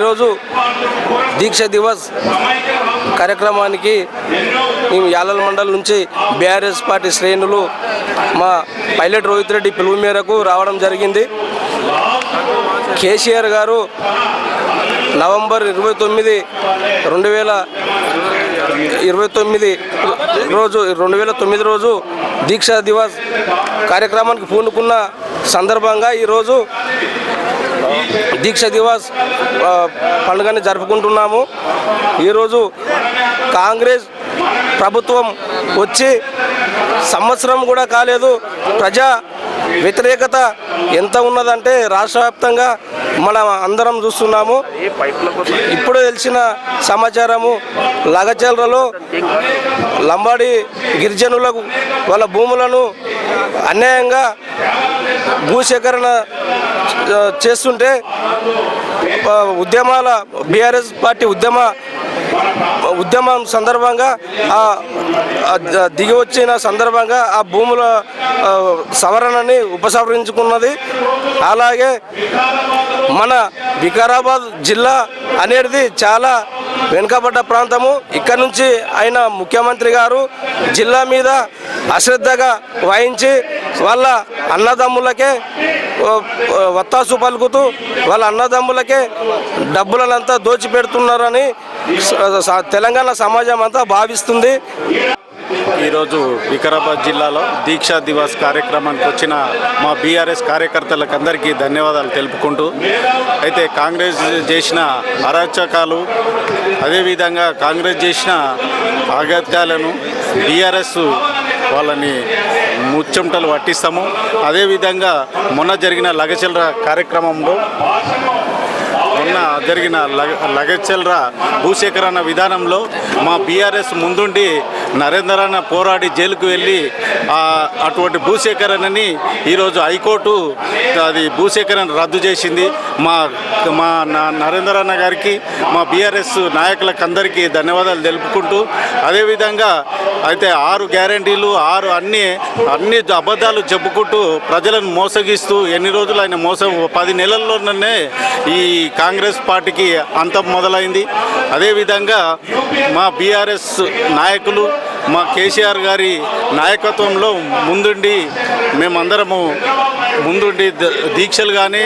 ఈరోజు దీక్ష దివస్ కార్యక్రమానికి మేము యాలల మండల్ నుంచి బీఆర్ఎస్ పార్టీ శ్రేణులు మా పైలట్ రోహిత్ రెడ్డి పిలుపు మేరకు రావడం జరిగింది. కేసీఆర్ గారు నవంబర్ ఇరవై తొమ్మిది రెండు వేల ఇరవై తొమ్మిది రోజు రెండు వేల తొమ్మిది రోజు దీక్షా దివస్ కార్యక్రమానికి పూనుకున్న సందర్భంగా ఈరోజు దీక్ష దివాస్ పండుగని జరుపుకుంటున్నాము. ఈరోజు కాంగ్రెస్ ప్రభుత్వం వచ్చి సంవత్సరం కూడా కాలేదు. ప్రజా వ్యతిరేకత ఎంత ఉన్నదంటే రాష్ట్ర వ్యాప్తంగా మనం అందరం చూస్తున్నాము. ఇప్పుడు తెలిసిన సమాచారము లగచర్లలో లంబాడి గిరిజనులకు వాళ్ళ భూములను అన్యాయంగా భూసేకరణ చేస్తుంటే ఉద్యమాల బీఆర్ఎస్ పార్టీ ఉద్యమ ఉద్యమం సందర్భంగా ఆ దిగి వచ్చిన సందర్భంగా ఆ భూముల సవరణని ఉపసంహరించుకున్నది అలాగే మన వికారాబాద్ జిల్లా అనేది చాలా వెనుకబడ్డ ప్రాంతము. ఇక్కడ నుంచి ఆయన ముఖ్యమంత్రి గారు జిల్లా మీద అశ్రద్ధగా వహించి వాళ్ళ అన్నదమ్ములకే వత్తాసు పలుకుతూ వాళ్ళ అన్నదమ్ములకే డబ్బులనంతా దోచిపెడుతున్నారని తెలంగాణ సమాజం అంతా భావిస్తుంది. ఈరోజు వికారాబాద్ జిల్లాలో దీక్షా దివాస్ కార్యక్రమానికి వచ్చిన మా బీఆర్ఎస్ కార్యకర్తలకు అందరికీ ధన్యవాదాలు తెలుపుకుంటూ అయితే కాంగ్రెస్ చేసిన అరాచకాలు అదేవిధంగా కాంగ్రెస్ చేసిన అగత్యాలను బీఆర్ఎస్ వాళ్ళని ముచ్చమటలు పట్టిస్తాము. అదేవిధంగా మొన్న జరిగిన లగచల్ర కార్యక్రమంలో మొన్న జరిగిన లగ లగచ్చల్రా భూసేకరణ విధానంలో మా బీఆర్ఎస్ ముందుండి నరేందర్ అన్న పోరాడి జైలుకు వెళ్ళి అటువంటి భూసేకరణని ఈరోజు హైకోర్టు అది భూసేకరణ రద్దు చేసింది. మా మా నా- నరేందర్ అన్న గారికి మా బీఆర్ఎస్ నాయకులకు అందరికీ ధన్యవాదాలు తెలుపుకుంటూ అదేవిధంగా అయితే ఆరు గ్యారంటీలు ఆరు అన్ని అన్ని అబద్ధాలు చెప్పుకుంటూ ప్రజలను మోసగిస్తూ ఎన్ని రోజులు ఆయన మోసం పది నెలల్లోనే ఈ కాంగ్రెస్ పార్టీకి అంతం మొదలైంది. అదేవిధంగా మా బీఆర్ఎస్ నాయకులు మా కేసీఆర్ గారి నాయకత్వంలో ముందుండి మేమందరము ముందుండి ద- దీక్షలు కానీ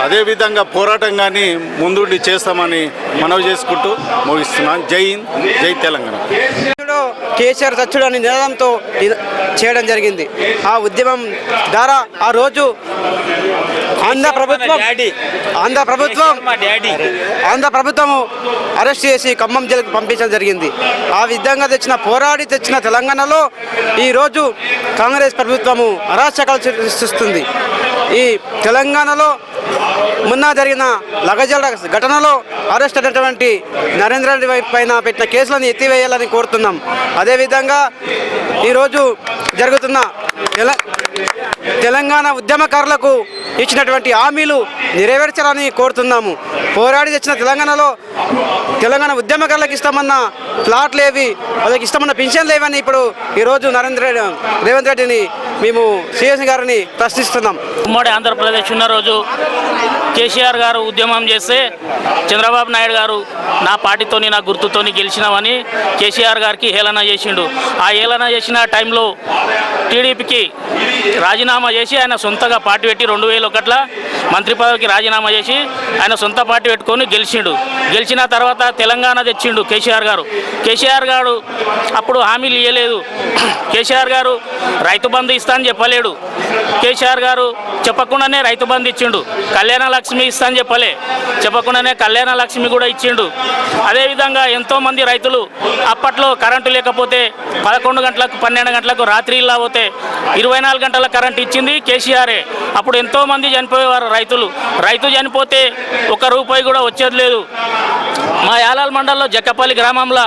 అదేవిధంగా పోరాటం కానీ ముందుండి చేస్తామని మనవి చేసుకుంటూ ముగిస్తున్నాను. జై హింద్ జై తెలంగాణ. కేసీఆర్ చచ్చుడు అని నినాదంతో ఇది చేయడం జరిగింది. ఆ ఉద్యమం ద్వారా ఆ రోజు ఆంధ్ర ప్రభుత్వం ఆంధ్ర ప్రభుత్వం ఆంధ్ర ప్రభుత్వము అరెస్ట్ చేసి ఖమ్మం జైలుకు పంపించడం జరిగింది. ఆ విధంగా తెచ్చిన పోరాడి తెచ్చిన తెలంగాణలో ఈరోజు కాంగ్రెస్ ప్రభుత్వము అరాచకాలు సృష్టిస్తుంది. ఈ తెలంగాణలో మొన్న జరిగిన లగజల ఘటనలో అరెస్ట్ అయినటువంటి నరేంద్ర రెడ్డి వైపు పైన పెట్టిన కేసులను ఎత్తివేయాలని కోరుతున్నాం. అదేవిధంగా ఈరోజు జరుగుతున్న తెల- తెలంగాణ ఉద్యమకారులకు ఇచ్చినటువంటి హామీలు నెరవేర్చాలని కోరుతున్నాము. పోరాడి తెచ్చిన తెలంగాణలో తెలంగాణ ఉద్యమకారులకు ఇస్తామన్న ప్లాట్లు ఏవి వాళ్ళకి ఇష్టమన్న పింఛన్లు లేవని ఇప్పుడు ఈరోజు నరేంద్ర రేవంత్ రెడ్డిని మేము సిఎస్ గారిని ప్రశ్నిస్తున్నాం. ఉమ్మడి ఆంధ్రప్రదేశ్ ఉన్న రోజు కేసీఆర్ గారు ఉద్యమం చేస్తే చంద్రబాబు నాయుడు గారు నా పార్టీతోని నా గుర్తుతోని గెలిచినామని కేసీఆర్ గారికి హేళన చేసిండు. ఆ హేళన చేసిన టైంలో టీడీపీకి రాజీనామా చేసి ఆయన సొంతగా పార్టీ పెట్టి రెండు వేల ఒకట్ల మంత్రి పదవికి రాజీనామా చేసి ఆయన సొంత పార్టీ పెట్టుకొని గెలిచిండు. గెలిచిన తర్వాత తెలంగాణ తెచ్చిండు కేసీఆర్ గారు. కేసీఆర్ గారు అప్పుడు హామీలు ఇవ్వలేదు కేసీఆర్ గారు రైతు బంధు ఇస్తా అని చెప్పలేడు. కేసీఆర్ గారు చెప్పకుండానే రైతు బంధు ఇచ్చిండు. కళ్యాణ లక్ష్మి ఇస్తాను చెప్పలే. చెప్పకుండానే కళ్యాణ లక్ష్మి కూడా ఇచ్చిండు. అదేవిధంగా ఎంతోమంది రైతులు అప్పట్లో కరెంటు లేకపోతే పదకొండు గంటలకు పన్నెండు గంటలకు రాత్రి ఇలా పోతే ఇరవై నాలుగు గంటల కరెంటు ఇచ్చింది కేసీఆరే. అప్పుడు ఎంతోమంది చనిపోయేవారు రైతులు. రైతు చనిపోతే ఒక రూపాయి కూడా వచ్చేది లేదు. మా యాలాల్ మండలంలో జక్కపల్లి గ్రామంలో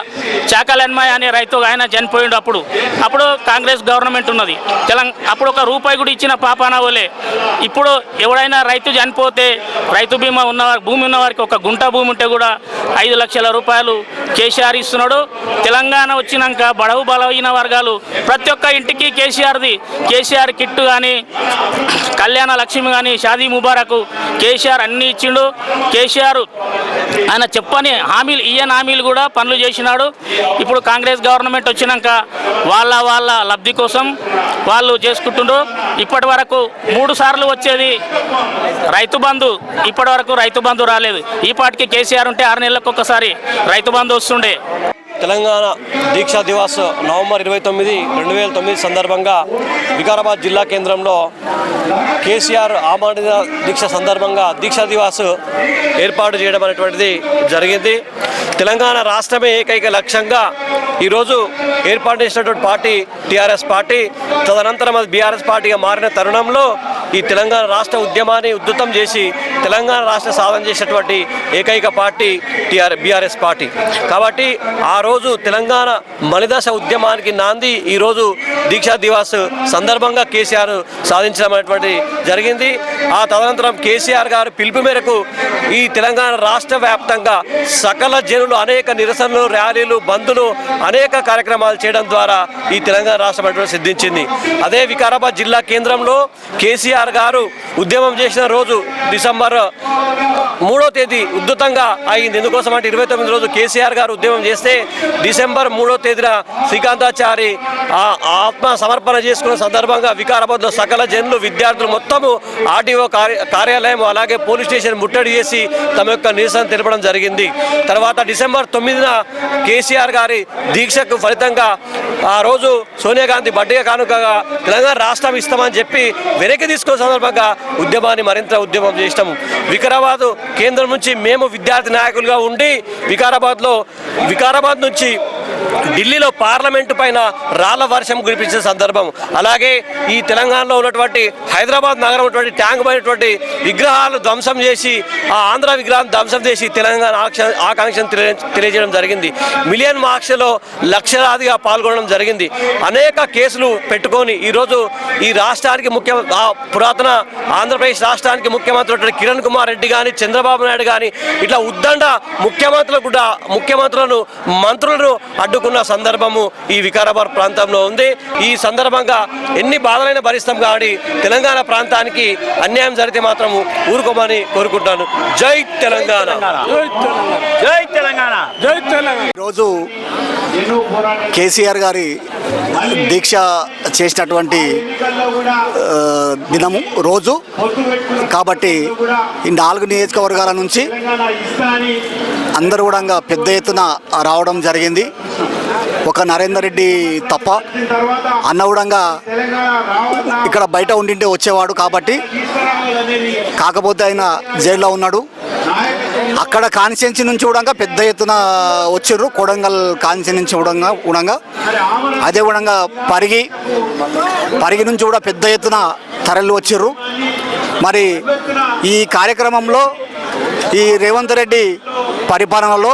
చాకలన్మాయ్ అనే రైతు ఆయన చనిపోయిండు అప్పుడు. అప్పుడు కాంగ్రెస్ గవర్నమెంట్ ఉన్నది. తెలంగాణ అప్పుడు ఒక రూపాయి కూడా ఇచ్చిన పాపాన ఓలే ఇప్పుడు ఎవడైనా రైతు చనిపోతే రైతు బీమా ఉన్న భూమి ఉన్న వారికి ఒక గుంట భూమి ఉంటే కూడా ఐదు లక్షల రూపాయలు కేసీఆర్ ఇస్తున్నాడు. తెలంగాణ వచ్చినాక బడవు బలమైన వర్గాలు ప్రతి ఒక్క ఇంటికి కేసీఆర్ది. కేసీఆర్ కిట్టు కానీ కళ్యాణ లక్ష్మి కానీ షాదీ ముబారకు కేసీఆర్ అన్ని ఇచ్చిండు. కేసీఆర్ ఆయన పని హామీలు ఈయన హామీలు కూడా పనులు చేసినాడు. ఇప్పుడు కాంగ్రెస్ గవర్నమెంట్ వచ్చినాక వాళ్ళ వాళ్ళ లబ్ధి కోసం వాళ్ళు చేసుకుంటుండ్రు. ఇప్పటి వరకు మూడు సార్లు వచ్చేది రైతు బంధు ఇప్పటి వరకు రైతు బంధు రాలేదు. ఈ పాటికి కేసీఆర్ ఉంటే ఆరు నెలలకు ఒకసారి రైతు బంధు వస్తుండే. తెలంగాణ దీక్షా దివాస్ నవంబర్ ఇరవై తొమ్మిది రెండు వేల తొమ్మిది సందర్భంగా వికారాబాద్ జిల్లా కేంద్రంలో కేసీఆర్ ఆమరణ దీక్ష సందర్భంగా దీక్షా దివాస్ ఏర్పాటు చేయడం అనేటువంటిది జరిగింది. తెలంగాణ రాష్ట్రమే ఏకైక లక్ష్యంగా ఈరోజు ఏర్పాటు చేసినటువంటి పార్టీ టీఆర్ఎస్ పార్టీ. తదనంతరం అది బీఆర్ఎస్ పార్టీగా మారిన తరుణంలో ఈ తెలంగాణ రాష్ట్ర ఉద్యమాన్ని ఉద్ధృతం చేసి తెలంగాణ రాష్ట్ర సాధన చేసినటువంటి ఏకైక పార్టీ టీఆర్ బీఆర్ఎస్ పార్టీ. కాబట్టి ఆ రోజు తెలంగాణ మలిదశ ఉద్యమానికి నాంది ఈరోజు దీక్షా దివాస్ సందర్భంగా కేసీఆర్ సాధించడం అనేటువంటి జరిగింది. ఆ తదనంతరం కేసీఆర్ గారు పిలుపు మేరకు ఈ తెలంగాణ రాష్ట్ర వ్యాప్తంగా సకల జనులు అనేక నిరసనలు ర్యాలీలు బంద్లు అనేక కార్యక్రమాలు చేయడం ద్వారా ఈ తెలంగాణ రాష్ట్రం సిద్ధించింది. అదే వికారాబాద్ జిల్లా కేంద్రంలో కేసీఆర్ గారు ఉద్యమం చేసిన రోజు డిసెంబర్ మూడో తేదీ ఉద్ధృతంగా అయింది. ఎందుకోసం అంటే ఇరవై తొమ్మిది రోజు కేసీఆర్ గారు ఉద్యమం చేస్తే డిసెంబర్ మూడో తేదీన శ్రీకాంతాచారి ఆత్మ సమర్పణ చేసుకున్న సందర్భంగా వికారాబాద్లో సకల జనులు విద్యార్థులు మొత్తము ఆర్టీఓ కార్య కార్యాలయం అలాగే పోలీస్ స్టేషన్ ముట్టడి చేసి తమ యొక్క నిరసన తెలపడం జరిగింది. తర్వాత డిసెంబర్ తొమ్మిదిన కేసీఆర్ గారి దీక్షకు ఫలితంగా ఆ రోజు సోనియా గాంధీ బర్త్డే కానుకగా తెలంగాణ రాష్ట్రం ఇస్తామని చెప్పి వెనక్కి తీసుకున్న సందర్భంగా ఉద్యమాన్ని మరింత ఉద్యమం చేసినాము. వికారాబాద్ కేంద్రం నుంచి మేము విద్యార్థి నాయకులుగా ఉండి వికారాబాద్లో వికారాబాద్ నుంచి ఢిల్లీలో పార్లమెంటు పైన రాళ్ళ వర్షం కురిపించిన సందర్భం. అలాగే ఈ తెలంగాణలో ఉన్నటువంటి హైదరాబాద్ నగరం ఉన్నటువంటి ట్యాంక్ పైనటువంటి విగ్రహాలు ధ్వంసం చేసి ఆ ఆంధ్ర విగ్రహాన్ని ధ్వంసం చేసి తెలంగాణ ఆక్ష- ఆకాంక్షను తెలియజేయడం జరిగింది. మిలియన్ మార్క్స్లో లక్షలాదిగా పాల్గొనడం జరిగింది. అనేక కేసులు పెట్టుకొని ఈరోజు ఈ రాష్ట్రానికి ముఖ్య పురాతన ఆంధ్రప్రదేశ్ రాష్ట్రానికి ముఖ్యమంత్రి కిరణ్ కుమార్ రెడ్డి కానీ చంద్రబాబు నాయుడు కానీ ఇట్లా ఉద్దండ ముఖ్యమంత్రులు కూడా ముఖ్యమంత్రులను మంత్రులను అడ్డుకున్న సందర్భము ఈ వికారాబాద్ ప్రాంతంలో ఉంది. ఈ సందర్భంగా ఎన్ని బాధలైనా భరిస్తాం కాబట్టి తెలంగాణ ప్రాంతానికి అన్యాయం జరిగితే మాత్రం ఊరుకోమని కోరుకుంటాను. జై తెలంగాణ. జై తెలంగాణ. ఈరోజు కేసీఆర్ గారి దీక్ష చేసినటువంటి దినము రోజు. కాబట్టి ఈ నాలుగు నియోజకవర్గాల నుంచి అందరూ కూడా పెద్ద ఎత్తున రావడం జరిగింది. ఒక నరేందర్ రెడ్డి తప్ప అన్నగూడంగా ఇక్కడ బయట ఉండింటే వచ్చేవాడు కాబట్టి. కాకపోతే ఆయన జైల్లో ఉన్నాడు. అక్కడ కాన్స్టిట్యున్సీ నుంచి కూడా పెద్ద ఎత్తున వచ్చిర్రు. కొడంగల్ కాన్స్టిట్యున్సీ నుంచి కూడా కూడా అదే కూడా పరిగి పరిగి నుంచి కూడా పెద్ద ఎత్తున తరలి వచ్చిర్రు. మరి ఈ కార్యక్రమంలో ఈ రేవంత్ రెడ్డి పరిపాలనలో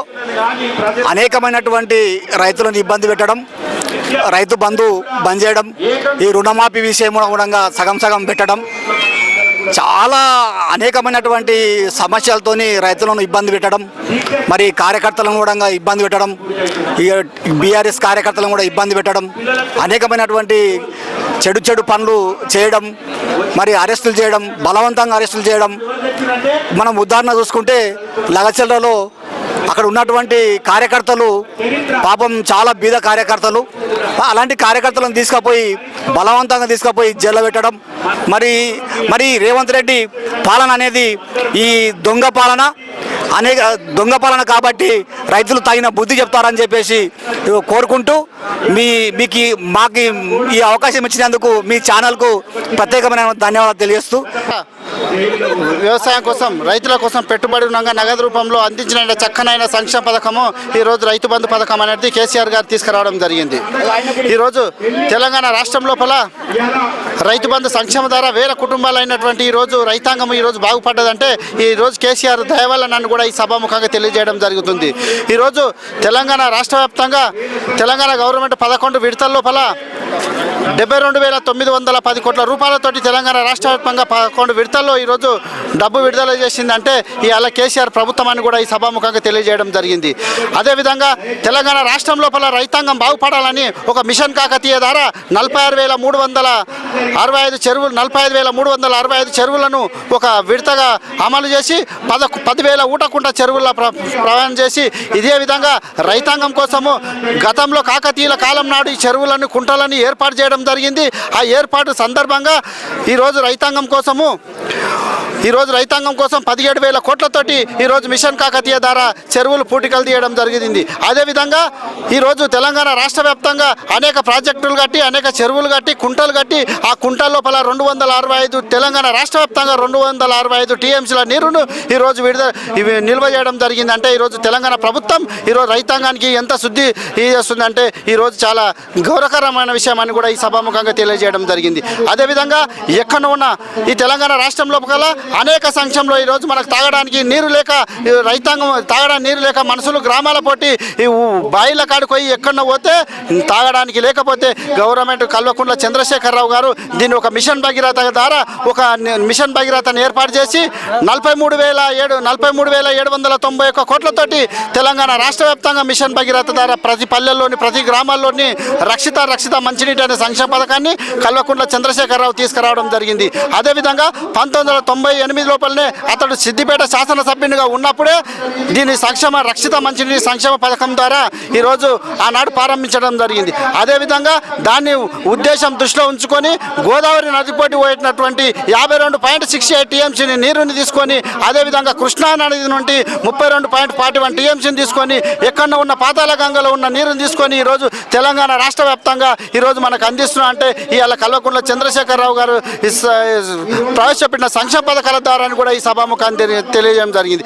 అనేకమైనటువంటి రైతులను ఇబ్బంది పెట్టడం రైతు బంధు బంద్ చేయడం ఈ రుణమాఫీ విషయంలో కూడా సగం సగం పెట్టడం చాలా అనేకమైనటువంటి సమస్యలతోని రైతులను ఇబ్బంది పెట్టడం మరి కార్యకర్తలను కూడా ఇబ్బంది పెట్టడం ఈ బీఆర్ఎస్ కార్యకర్తలను కూడా ఇబ్బంది పెట్టడం అనేకమైనటువంటి చెడు చెడు పనులు చేయడం మరి అరెస్టులు చేయడం బలవంతంగా అరెస్టులు చేయడం. మనం ఉదాహరణ చూసుకుంటే లగచర్లలో అక్కడ ఉన్నటువంటి కార్యకర్తలు పాపం చాలా బీద కార్యకర్తలు అలాంటి కార్యకర్తలను తీసుకుపోయి బలవంతంగా తీసుకుపోయి జైల్లో పెట్టడం. మరి మరి రేవంత్ రెడ్డి పాలన అనేది ఈ దొంగ పాలన అనేక దొంగ పాలన కాబట్టి రైతులు తగిన బుద్ధి చెప్తారని చెప్పేసి కోరుకుంటూ మీ మీకు మాకు ఈ అవకాశం ఇచ్చినందుకు మీ ఛానల్కు ప్రత్యేకమైన ధన్యవాదాలు తెలియజేస్తూ. వ్యవసాయం కోసం రైతుల కోసం పెట్టుబడి ఉండగా నగదు రూపంలో అందించిన చక్కనైన సంక్షేమ పథకము ఈరోజు రైతు బంధు పథకం అనేది కేసీఆర్ గారు తీసుకురావడం జరిగింది. ఈరోజు తెలంగాణ రాష్ట్రం లోపల రైతు బంధు సంక్షేమ ద్వారా వేల కుటుంబాలైనటువంటి ఈరోజు రైతాంగం ఈరోజు బాగుపడ్డదంటే ఈరోజు కేసీఆర్ దయవల్ల నన్ను కూడా ఈ సభాముఖంగా తెలియజేయడం జరుగుతుంది. ఈరోజు తెలంగాణ రాష్ట్ర వ్యాప్తంగా తెలంగాణ గవర్నమెంట్ పదకొండు విడతల లోపల డెబ్బై రెండు వేల తొమ్మిది వందల పది కోట్ల రూపాయలతోటి తెలంగాణ రాష్ట్ర వ్యాప్తంగా పదకొండు విడతల్లో ఈరోజు డబ్బు విడుదల చేసిందంటే ఇవాళ కేసీఆర్ ప్రభుత్వం అని కూడా ఈ సభాముఖంగా తెలియజేయడం జరిగింది. అదేవిధంగా తెలంగాణ రాష్ట్రం లోపల రైతాంగం బాగుపడాలని ఒక మిషన్ కాకతీయ ద్వారా నలభై ఆరు వేల మూడు వందల అరవై ఐదు చెరువులు నలభై ఐదు వేల మూడు వందల అరవై ఐదు చెరువులను ఒక విడతగా అమలు చేసి పద పదివేల ఊటకుంట చెరువుల ప్ర ప్రయాణం చేసి ఇదే విధంగా రైతాంగం కోసము గతంలో కాకతీయుల కాలం నాడు ఈ చెరువులను కుంటలను ఏర్పాటు చేయడం జరిగింది. ఆ ఏర్పాటు సందర్భంగా ఈరోజు రైతాంగం కోసము ఈరోజు రైతాంగం కోసం పదిహేడు వేల కోట్లతోటి ఈరోజు మిషన్ కాకతీయ ద్వారా చెరువులు పూటికలు తీయడం జరిగింది. అదేవిధంగా ఈరోజు తెలంగాణ రాష్ట్ర వ్యాప్తంగా అనేక ప్రాజెక్టులు కట్టి అనేక చెరువులు కట్టి కుంటలు కట్టి ఆ కుంటల లోపల రెండు వందల అరవై ఐదు తెలంగాణ రాష్ట్ర వ్యాప్తంగా రెండు వందల అరవై ఐదు టీఎంసీల నీరును ఈరోజు విడుదల ఇవి నిల్వ చేయడం జరిగింది అంటే ఈరోజు తెలంగాణ ప్రభుత్వం ఈరోజు రైతాంగానికి ఎంత శుద్ధి చేస్తుందంటే ఈరోజు చాలా గౌరవకరమైన విషయం అని కూడా ఈ సభాముఖంగా తెలియజేయడం జరిగింది. అదేవిధంగా ఎక్కడ ఉన్న ఈ తెలంగాణ రాష్ట్రం లోపల అనేక సంక్షంలో ఈరోజు మనకు తాగడానికి నీరు లేక రైతాంగం తాగడానికి నీరు లేక మనుషులు గ్రామాల పోటీ ఈ బాయిల కాడికి పోయి ఎక్కడో పోతే తాగడానికి లేకపోతే గవర్నమెంట్ కల్వకుంట్ల చంద్రశేఖరరావు గారు దీన్ని ఒక మిషన్ భగీరథ ద్వారా ఒక మిషన్ భగీరథను ఏర్పాటు చేసి నలభై మూడు వేల ఏడు నలభై మూడు వేల ఏడు వందల తొంభై ఒక్క కోట్లతోటి తెలంగాణ రాష్ట్ర వ్యాప్తంగా మిషన్ భగీరథ ద్వారా ప్రతి పల్లెల్లోని ప్రతి గ్రామాల్లోని రక్షిత రక్షిత మంచినీటి అనే సంక్షేమ పథకాన్ని కల్వకుంట్ల చంద్రశేఖరరావు తీసుకురావడం జరిగింది. అదేవిధంగా పంతొమ్మిది వందల తొంభై ఎనిమిది లోపలనే అతడు సిద్దిపేట శాసనసభ్యునిగా ఉన్నప్పుడే దీని సంక్షేమ రక్షిత మంచినీటి సంక్షేమ పథకం ద్వారా ఈరోజు ఆనాడు ప్రారంభించడం జరిగింది. అదేవిధంగా దాన్ని ఉద్దేశం దృష్టిలో ఉంచుకొని గోదావరి నదిపోటీ పోయినటువంటి యాభై రెండు పాయింట్ సిక్స్ ఎయిట్ టీఎంసీని నీరుని తీసుకొని అదేవిధంగా కృష్ణా నది నుండి ముప్పై రెండు పాయింట్ ఫార్టీ వన్ టీఎంసీని తీసుకొని ఎక్కడ ఉన్న పాతాల గంగలో ఉన్న నీరుని తీసుకొని ఈరోజు తెలంగాణ రాష్ట్ర వ్యాప్తంగా ఈరోజు మనకు అందిస్తున్నా అంటే ఇవాళ కల్వకుంట్ల చంద్రశేఖరరావు గారు ప్రవేశపెట్టిన సంక్షేమ పథకాల ద్వారా కూడా ఈ సభాముఖాన్ని తెలియజేయడం జరిగింది.